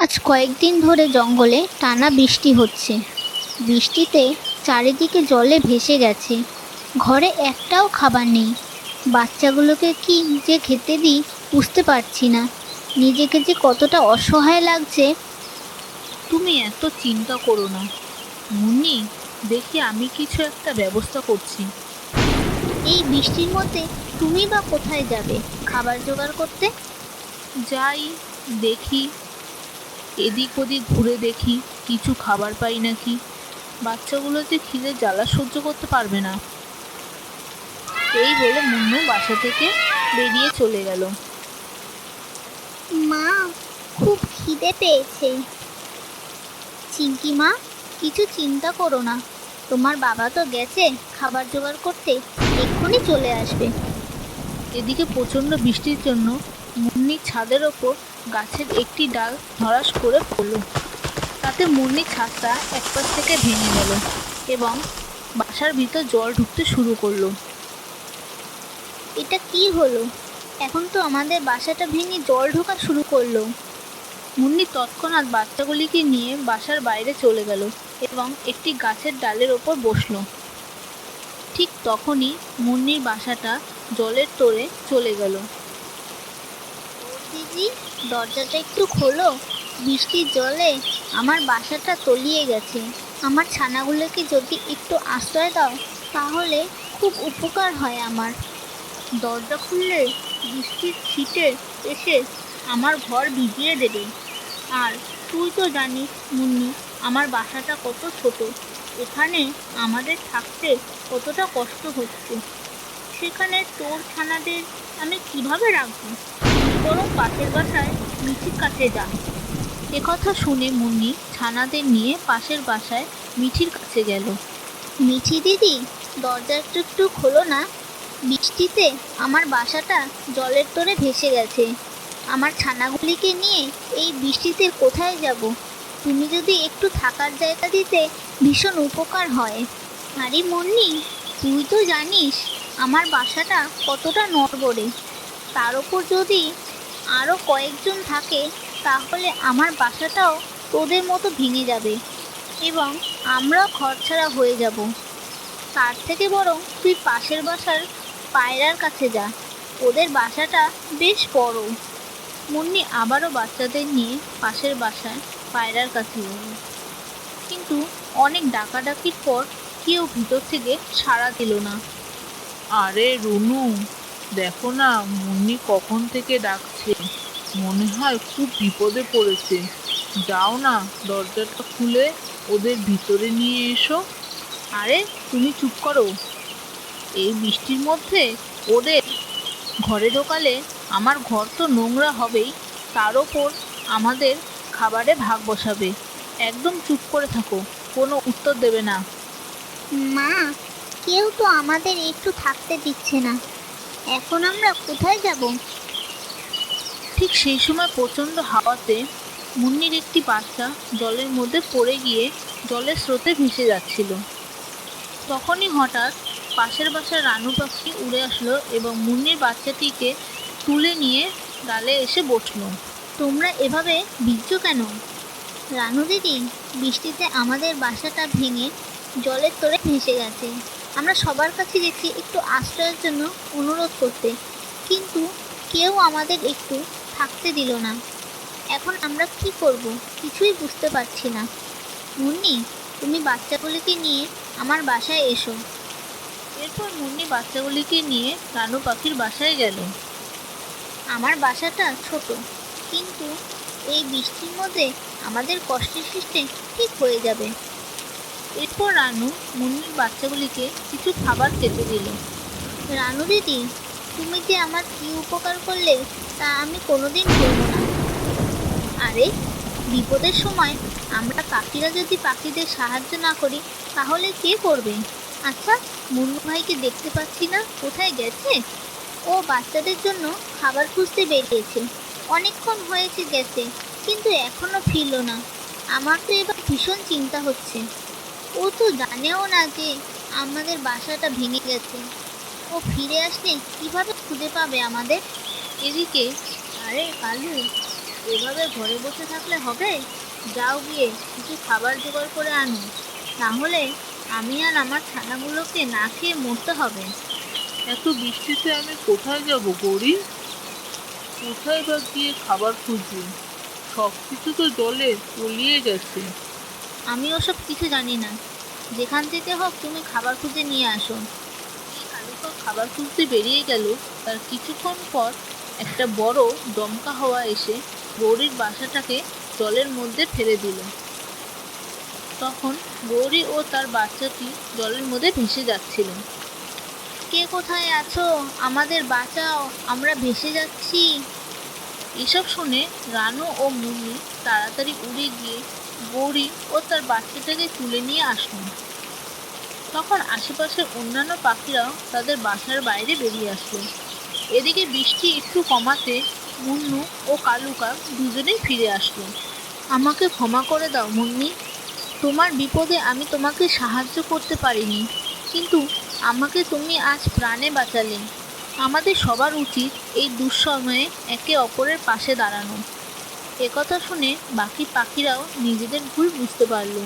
আজ কয়েকদিন ধরে জঙ্গলে টানা বৃষ্টি হচ্ছে। বৃষ্টিতে চারিদিকে জলে ভেসে গেছে। ঘরে একটাও খাবার নেই। বাচ্চাগুলোকে কি যে খেতে দিই বুঝতে পারছি না। নিজেকে যে কতটা অসহায় লাগছে। তুমি এত চিন্তা করো না। মুন্নি দেখি আমি কিছু একটা ব্যবস্থা করছি। এই বৃষ্টির মধ্যে তুমি বা কোথায় যাবে? খাবার জোগাড় করতে? যাই দেখি। এদিক ওদিক ঘুরে দেখি কিছু খাবার পাই নাকি? বাচ্চাগুলো যে খিদে জ্বালা সহ্য করতে পারবে না। এই বলে মুন্নু বাসা থেকে বেরিয়ে চলে গেল। মা খুব খিদে পেয়েছে। চিঙ্কি মা কিছু চিন্তা করো না। তোমার বাবা তো গেছে খাবার জোগাড় করতে এক্ষুনি চলে আসবে। এদিকে প্রচণ্ড বৃষ্টির জন্য মুন্নির ছাদের ওপর গাছের একটি ডাল ধরাস করে পড়ল। তাতে মুন্নির ছাদটা এক পাশ থেকে ভেঙে গেল এবং বাসার ভিতর জল ঢুকতে শুরু করল। এটা কি হলো? এখন তো আমাদের বাসাটা ভেঙে জল ঢোকা শুরু করল। মুন্নি তৎক্ষণাৎ বাচ্চাগুলিকে নিয়ে বাসার বাইরে চলে গেল এবং একটি গাছের ডালের ওপর বসল। ঠিক তখনই মুন্নির বাসাটা জলের তোড়ে চলে গেল। দিদি, দরজাটা একটু খোলো। বৃষ্টির জলে আমার বাসাটা তলিয়ে গেছে। আমার ছানাগুলোকে যদি একটু আশ্রয় দাও, তাহলে খুব উপকার হয় আমার। দরজা খুললে বৃষ্টির ছিটে এসে আমার ঘর ভিজিয়ে দেবে। আর তুই তো জানিস, মুন্নি, আমার বাসাটা কত ছোট। এখানে আমাদের থাকতে কতটা কষ্ট হচ্ছে। সেখানে তোর ছানাদের আমি কীভাবে রাখব? বরং পাশের বাসায় মিঠির কাছে যা একথা শুনে মুন্নি ছানাদের নিয়ে পাশের বাসায় মিঠির কাছে গেল। মিঠি দিদি দরজা একটু একটু খোলো না? বৃষ্টিতে আমার বাসাটা জলের তোরে ভেসে গেছে। আমার ছানাগুলিকে নিয়ে এই বৃষ্টিতে কোথায় যাব? তুমি যদি একটু থাকার জায়গা দিতে ভীষণ উপকার হয়। আরে মন্নি, তুই তো জানিস আমার বাসাটা কতটা নড়বড়ে। তার ওপর যদি আরও কয়েকজন থাকে, তাহলে আমার বাসাটাও তোদের মতো ভেঙে যাবে এবং আমরাও ঘরছাড়া হয়ে যাব। তার থেকে বরং তুই পাশের বাসার পায়রার কাছে যা, ওদের বাসাটা বেশ বড়। মুন্নি আবারও বাচ্চাদের নিয়ে পাশের বাসায় পায়রার কাছে গেল। কিন্তু অনেক ডাকাডাকির পর কেউ ভিতর থেকে সাড়া দিল না। আরে রুনু দেখো না, মুন্নি কখন থেকে ডাকছে? মনে হয় খুব বিপদে পড়েছে। যাও না, দরজাটা খুলে ওদের ভিতরে নিয়ে এসো। আরে, তুমি চুপ করো। এই বৃষ্টির মধ্যে ওদের ঘরে ঢোকালে আমার ঘর তো নোংরা হবেই, তার ওপর আমাদের খাবারে ভাগ বসাবে। একদম চুপ করে থাকো, কোনো উত্তর দেবে না। মা, কেউ তো আমাদের একটু থাকতে দিচ্ছে না। এখন আমরা কোথায় যাব? ঠিক সেই সময় প্রচণ্ড হাওয়াতে মুন্নির একটি বাচ্চা জলের মধ্যে পড়ে গিয়ে জলের স্রোতে ভেসে যাচ্ছিল। তখনই হঠাৎ পাশের বাসার রানু পাখি উড়ে আসলো এবং মুন্নির বাচ্চাটিকে তুলে নিয়ে ডালে এসে বসল। তোমরা এভাবে ভিজছো কেন? রানু দিদি বৃষ্টিতে আমাদের বাসাটা ভেঙে জলের তোরে ভেসে গেছে। আমরা সবার কাছে গেছি একটু আশ্রয়ের জন্য অনুরোধ করতে। কিন্তু কেউ আমাদের একটু থাকতে দিল না। এখন আমরা কি করব? কিছুই বুঝতে পারছি না। মুন্নি, তুমি বাচ্চাগুলিকে নিয়ে আমার বাসায় এসো। এরপর মুন্নি বাচ্চাগুলিকে নিয়ে রানু পাখির বাসায় গেল। আমার বাসাটা ছোট, কিন্তু এই বৃষ্টির মধ্যে আমাদের কষ্টের সৃষ্টি ঠিক হয়ে যাবে। এরপর রানু মুন্নির বাচ্চাগুলিকে কিছু খাবার খেতে দিল। রানু দিদি, তুমি যে আমার কি উপকার করলে তা আমি কোনোদিন ভুলব না। আরে, বিপদের সময় আমরা পাখিরা যদি পাখিদের সাহায্য না করি, তাহলে কে করবে? আচ্ছা মুন্নু ভাইকে দেখতে পাচ্ছি না, কোথায় গেছে? ও বাচ্চাদের জন্য খাবার খুঁজতে বেরিয়েছে। অনেকক্ষণ হয়েছে গেছে, কিন্তু এখনও ফিরল না। আমার তো এবার ভীষণ চিন্তা হচ্ছে। ও তো জানেও না যে আমাদের বাসাটা ভেঙে গেছে। ও ফিরে আসলে কীভাবে খুঁজে পাবে আমাদের? এদিকে, আরে কালু, এভাবে ঘরে বসে থাকলে হবে? যাও গিয়ে কিছু খাবার জোগাড় করে আনো। তাহলে আমি আর আমার ছানাগুলোকে না খেয়ে মরতে হবে। এত বৃষ্টিতে আমি কোথায় যাব গৌরী? কোথায় বা গিয়ে খাবার খুঁজবো? সব কিছু তো জলে তলিয়ে গেছে আমি ওসব কিছু জানি না। যেখান থেকে হোক তুমি খাবার খুঁজে নিয়ে আসো। কালুকা খাবার খুঁজতে বেরিয়ে গেল। তার কিছুক্ষণ পর একটা বড় দমকা হওয়া এসে গৌরীর বাসাটাকে জলের মধ্যে ফেলে দিল। তখন গৌরী ও তার বাচ্চাটি জলের মধ্যে ভেসে যাচ্ছিল। কে কোথায় আছো? আমাদের বাঁচাও, আমরা ভেসে যাচ্ছি। এসব শুনে রানু ও মুন্নি তাড়াতাড়ি উড়ে গিয়ে গৌরী ও তার বাচ্চাটাকে তুলে নিয়ে আসলো তখন আশেপাশের অন্যান্য পাখিরাও তাদের বাসার বাইরে বেরিয়ে আসলো এদিকে বৃষ্টি একটু কমাতে মুন্নু ও কালুকা দুজনেই ফিরে আসলো আমাকে ক্ষমা করে দাও মুন্নি। তোমার বিপদে আমি তোমাকে সাহায্য করতে পারিনি। কিন্তু আমাকে তুমি আজ প্রাণে বাঁচালে। আমাদের সবার উচিত এই দুঃসময়ে একে অপরের পাশে দাঁড়ানো। একথা শুনে বাকি পাখিরাও নিজেদের ভুল বুঝতে পারল।